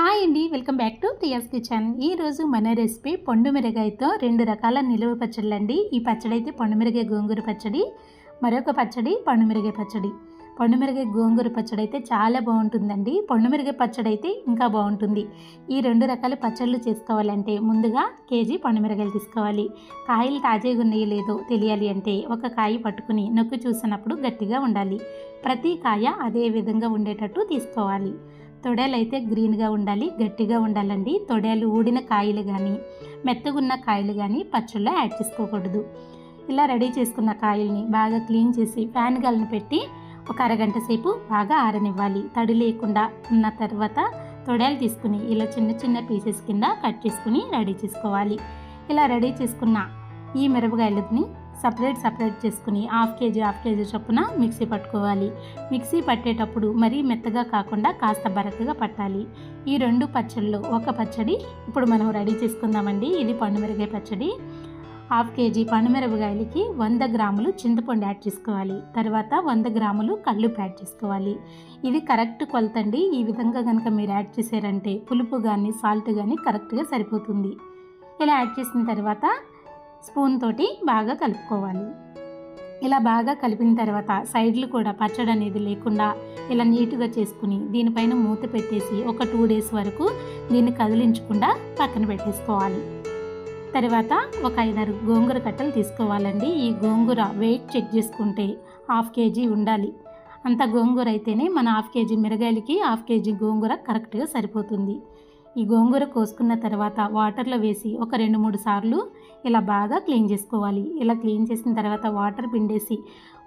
Hi అండి welcome back to Priya's kitchen. ఈరోజు మన రెసిపీ పండు మిరగాయతో రెండు రకాల నిలువ పచ్చళ్ళు అండి. ఈ పచ్చడి అయితే పండు మిరగాయ గోంగూర పచ్చడి మరొక పచ్చడి పండు మిరగాయ పచ్చడి. పండు మిరగాయ గోంగూర పచ్చడి అయితే చాలా బాగుంటుందండి. పండు మిరగాయ పచ్చడి అయితే ఇంకా బాగుంటుంది. ఈ రెండు రకాల పచ్చళ్ళు చేసుకోవాలంటే ముందుగా కేజీ పండు మిరగాయలు తీసుకోవాలి. కాయలు తాజాగా ఉన్నాయో లేదో తెలియాలి అంటే ఒక కాయ పట్టుకుని నొక్కి చూసినప్పుడు గట్టిగా ఉండాలి. ప్రతి కాయ అదే విధంగా ఉండేటట్టు తీసుకోవాలి. తొడేలు అయితే గ్రీన్గా ఉండాలి గట్టిగా ఉండాలండి. తొడేలు ఊడిన కాయలు కానీ మెత్తగున్న కాయలు కానీ పచ్చళ్ళలో యాడ్ చేసుకోకూడదు. ఇలా రెడీ చేసుకున్న కాయల్ని బాగా క్లీన్ చేసి ఫ్యాన్ గాలిని పెట్టి ఒక అరగంట సేపు బాగా ఆరనివ్వాలి. తడి లేకుండా ఉన్న తర్వాత తొడేలు తీసుకుని ఇలా చిన్న చిన్న పీసెస్ కింద కట్ చేసుకుని రెడీ చేసుకోవాలి. ఇలా రెడీ చేసుకున్న ఈ మిరపకాయలని సపరేట్ సపరేట్ చేసుకుని హాఫ్ కేజీ హాఫ్ కేజీ చొప్పున మిక్సీ పట్టుకోవాలి. మిక్సీ పట్టేటప్పుడు మరీ మెత్తగా కాకుండా కాస్త బరకగా పట్టాలి. ఈ రెండు పచ్చళ్ళు ఒక పచ్చడి ఇప్పుడు మనం రెడీ చేసుకుందామండి. ఇది పండుమిరగాయ పచ్చడి. హాఫ్ కేజీ పండుమిరపకాయలకి వంద గ్రాములు చింతపండు యాడ్ చేసుకోవాలి. తర్వాత వంద గ్రాములు కల్లుపు యాడ్ చేసుకోవాలి. ఇది కరెక్ట్ కొలతండి. ఈ విధంగా కనుక మీరు యాడ్ చేశారంటే పులుపు కానీ సాల్ట్ కానీ కరెక్ట్గా సరిపోతుంది. ఇలా యాడ్ చేసిన తర్వాత స్పూన్ తోటి బాగా కలుపుకోవాలి. ఇలా బాగా కలిపిన తర్వాత సైడ్లు కూడా పచ్చడి అనేది లేకుండా ఇలా నీట్గా చేసుకుని దీనిపైన మూత పెట్టేసి ఒక టూ డేస్ వరకు దీన్ని కదిలించకుండా పక్కన పెట్టేసుకోవాలి. తర్వాత ఒక ఐదారు గోంగూర కట్టలు తీసుకోవాలండి. ఈ గోంగూర వెయిట్ చెక్ చేసుకుంటే హాఫ్ కేజీ ఉండాలి. అంత గోంగూర అయితేనే మన హాఫ్ కేజీ మిరగాయలకి హాఫ్ కేజీ గోంగూర కరెక్ట్గా సరిపోతుంది. ఈ గోంగూర కోసుకున్న తర్వాత వాటర్లో వేసి ఒక రెండు మూడు సార్లు ఇలా బాగా క్లీన్ చేసుకోవాలి. ఇలా క్లీన్ చేసిన తర్వాత వాటర్ పిండేసి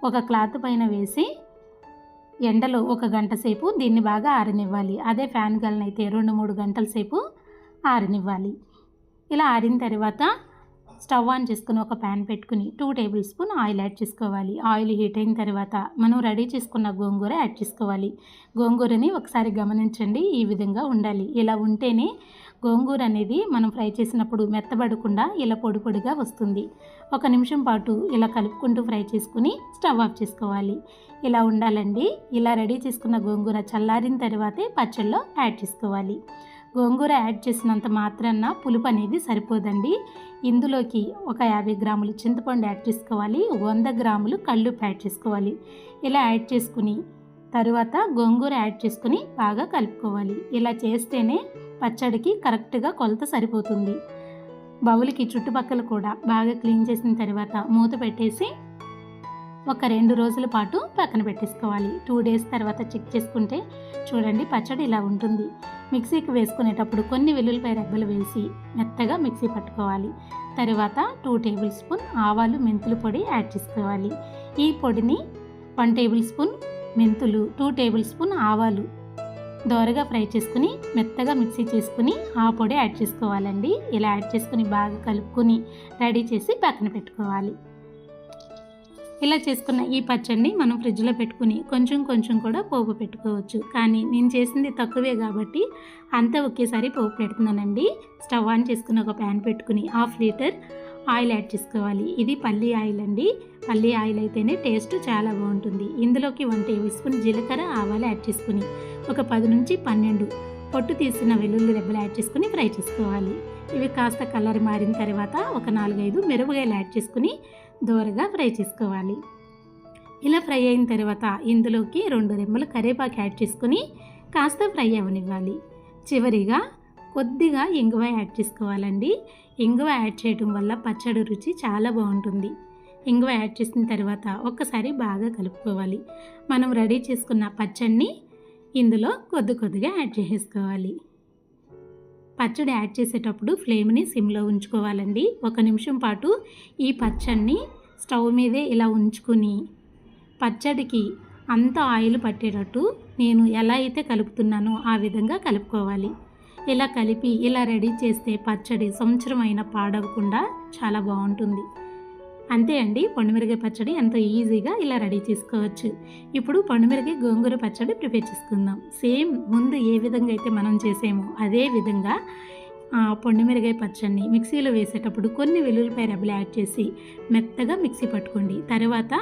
ఒక క్లాత్ పైన వేసి ఎండలో ఒక గంట సేపు దీన్ని బాగా ఆరనివ్వాలి. అదే ఫ్యాన్ అయితే రెండు మూడు గంటల సేపు ఆరనివ్వాలి. ఇలా ఆరిన తర్వాత స్టవ్ ఆన్ చేసుకుని ఒక ప్యాన్ పెట్టుకుని two tablespoon oil add చేసుకోవాలి. ఆయిల్ హీట్ అయిన తర్వాత మనం రెడీ చేసుకున్న గోంగూర యాడ్ చేసుకోవాలి. గోంగూరని ఒకసారి గమనించండి ఈ విధంగా ఉండాలి. ఇలా ఉంటేనే గోంగూర అనేది మనం ఫ్రై చేసినప్పుడు మెత్తబడకుండా ఇలా పొడి పొడిగా వస్తుంది. ఒక నిమిషం పాటు ఇలా కలుపుకుంటూ ఫ్రై చేసుకుని స్టవ్ ఆఫ్ చేసుకోవాలి. ఇలా ఉండాలండి. ఇలా రెడీ చేసుకున్న గోంగూర చల్లారిన తర్వాతే పచ్చళ్ళలో యాడ్ చేసుకోవాలి. గోంగూర యాడ్ చేసినంత మాత్రాన పులుపు అనేది సరిపోదండి. ఇందులోకి ఒక యాభై గ్రాములు చింతపండు యాడ్ చేసుకోవాలి. వంద గ్రాములు కళ్ళు యాడ్ చేసుకోవాలి. ఇలా యాడ్ చేసుకుని తరువాత గోంగూర యాడ్ చేసుకుని బాగా కలుపుకోవాలి. ఇలా చేస్తేనే పచ్చడికి కరెక్ట్గా కొలత సరిపోతుంది. బౌల్కి చుట్టుపక్కల కూడా బాగా క్లీన్ చేసిన తర్వాత మూత పెట్టేసి ఒక రెండు రోజుల పాటు పక్కన పెట్టేసుకోవాలి. టూ డేస్ తర్వాత చెక్ చేసుకుంటే చూడండి పచ్చడి ఇలా ఉంటుంది. మిక్సీకి వేసుకునేటప్పుడు కొన్ని వెల్లుల్లిపాయ రెబ్బలు వేసి మెత్తగా మిక్సీ పట్టుకోవాలి. తర్వాత టూ టేబుల్ స్పూన్ ఆవాలు మెంతుల పొడి యాడ్ చేసుకోవాలి. ఈ పొడిని వన్ టేబుల్ స్పూన్ మెంతులు టూ టేబుల్ స్పూన్ ఆవాలు. దోరగా ఫ్రై చేసుకుని మెత్తగా మిక్సీ చేసుకుని ఆ పొడి యాడ్ చేసుకోవాలండి. ఇలా యాడ్ చేసుకుని బాగా కలుపుకొని రెడీ చేసి పక్కన పెట్టుకోవాలి. ఇలా చేసుకున్న ఈ పచ్చడిని మనం ఫ్రిడ్జ్లో పెట్టుకుని కొంచెం కొంచెం కూడా పోపు పెట్టుకోవచ్చు. కానీ నేను చేసింది తక్కువే కాబట్టి అంతా ఒకేసారి పోపు పెడుతున్నానండి. స్టవ్ ఆన్ చేసుకుని ఒక ప్యాన్ పెట్టుకుని హాఫ్ లీటర్ ఆయిల్ యాడ్ చేసుకోవాలి. ఇది పల్లి ఆయిల్ అండి. పల్లి ఆయిల్ అయితేనే టేస్ట్ చాలా బాగుంటుంది. ఇందులోకి వన్ టేబుల్ స్పూన్ జీలకర్ర ఆవాలు యాడ్ చేసుకుని ఒక పది నుంచి పన్నెండు పొట్టు తీసిన వెల్లుల్లి రెబ్బలు యాడ్ చేసుకుని ఫ్రై చేసుకోవాలి. ఇవి కాస్త కలర్ మారిన తర్వాత ఒక నాలుగైదు మిరపకాయలు యాడ్ చేసుకుని దోరగా ఫ్రై చేసుకోవాలి. ఇలా ఫ్రై అయిన తర్వాత ఇందులోకి రెండు రెమ్మలు కరివేపాకు యాడ్ చేసుకుని కాస్త ఫ్రై అవ్వనివ్వాలి చివరిగా కొద్దిగా ఇంగువ యాడ్ చేసుకోవాలండి. ఇంగువ యాడ్ చేయడం వల్ల పచ్చడి రుచి చాలా బాగుంటుంది. ఇంగువ యాడ్ చేసిన తర్వాత ఒక్కసారి బాగా కలుపుకోవాలి. మనం రెడీ చేసుకున్న పచ్చడిని ఇందులో కొద్ది కొద్దిగా యాడ్ చేసేసుకోవాలి. పచ్చడి యాడ్ చేసేటప్పుడు ఫ్లేమ్ని సిమ్లో ఉంచుకోవాలండి. ఒక నిమిషం పాటు ఈ పచ్చడిని స్టవ్ మీదే ఇలా ఉంచుకుని పచ్చడికి అంత ఆయిల్ పట్టేటట్టు నేను ఎలా అయితే కలుపుతున్నానో ఆ విధంగా కలుపుకోవాలి. ఇలా కలిపి ఇలా రెడీ చేస్తే పచ్చడి సంవత్సరం అయినా పాడవకుండా చాలా బాగుంటుంది. అంతే అండి పండుమిరగాయ పచ్చడి ఎంతో ఈజీగా ఇలా రెడీ చేసుకోవచ్చు. ఇప్పుడు పండుమిరగాయ గోంగూర పచ్చడి ప్రిపేర్ చేసుకుందాం. సేమ్ ముందు ఏ విధంగా అయితే మనం చేసామో అదే విధంగా పొండిమిరగాయ పచ్చడిని మిక్సీలో వేసేటప్పుడు కొన్ని వెల్లుల్లిపాయ రెబ్బలు యాడ్ చేసి మెత్తగా మిక్సీ పట్టుకోండి. తర్వాత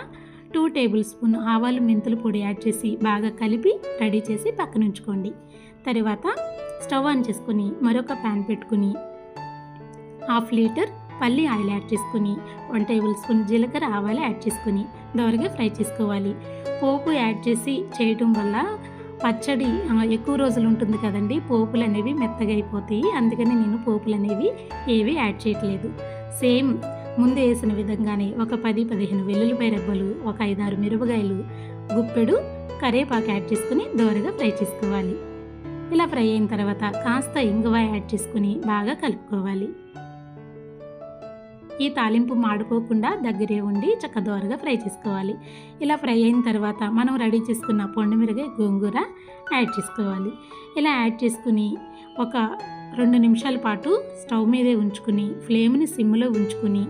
టూ టేబుల్ స్పూన్ ఆవాలు మెంతుల పొడి యాడ్ చేసి బాగా కలిపి రెడీ చేసి పక్కన ఉంచుకోండి. తర్వాత స్టవ్ ఆన్ చేసుకుని మరొక ప్యాన్ పెట్టుకుని హాఫ్ లీటర్ పల్లి ఆయిల్ యాడ్ చేసుకుని వన్ టేబుల్ స్పూన్ జీలకర్ర ఆవాలు యాడ్ చేసుకుని దోరగా ఫ్రై చేసుకోవాలి. పోపు యాడ్ చేసి చేయటం వల్ల పచ్చడి ఎక్కువ రోజులు ఉంటుంది కదండి పోపులు అనేవి మెత్తగా అయిపోతాయి. అందుకని నేను పోపులు అనేవి ఏవి యాడ్ చేయట్లేదు. సేమ్ ముందు వేసిన విధంగానే ఒక పది పదిహేను వెల్లుల్లిపాయ రెబ్బలు ఒక ఐదారు మిరపకాయలు గుప్పెడు కరేపాకు యాడ్ చేసుకుని దోరగా ఫ్రై చేసుకోవాలి. ఇలా ఫ్రై అయిన తర్వాత కాస్త ఇంగువ యాడ్ చేసుకుని బాగా కలుపుకోవాలి. ఈ తాలింపు మాడుకోకుండా దగ్గరే ఉండి చక్కదోరగా ఫ్రై చేసుకోవాలి. ఇలా ఫ్రై అయిన తర్వాత మనం రెడీ చేసుకున్న పొండుమిరగాయ గోంగూర యాడ్ చేసుకోవాలి. ఇలా యాడ్ చేసుకుని ఒక రెండు నిమిషాల పాటు స్టవ్ మీదే ఉంచుకుని ఫ్లేమ్ని సిమ్లో ఉంచుకుని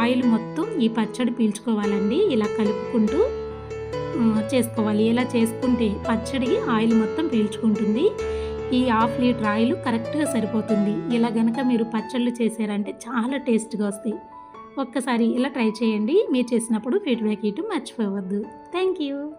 ఆయిల్ మొత్తం ఈ పచ్చడి పీల్చుకోవాలండి. ఇలా కలుపుకుంటూ చేసుకోవాలి. ఇలా చేసుకుంటే పచ్చడి ఆయిల్ మొత్తం పీల్చుకుంటుంది. ఈ హాఫ్ లీటర్ ఆయిల్ కరెక్ట్గా సరిపోతుంది. ఇలా గనక మీరు పచ్చళ్ళు చేశారంటే చాలా టేస్ట్గా వస్తాయి. ఒక్కసారి ఇలా ట్రై చేయండి. మీరు చేసినప్పుడు ఫీడ్బ్యాక్ ఇవ్వటం మర్చిపోవద్దు. Thank you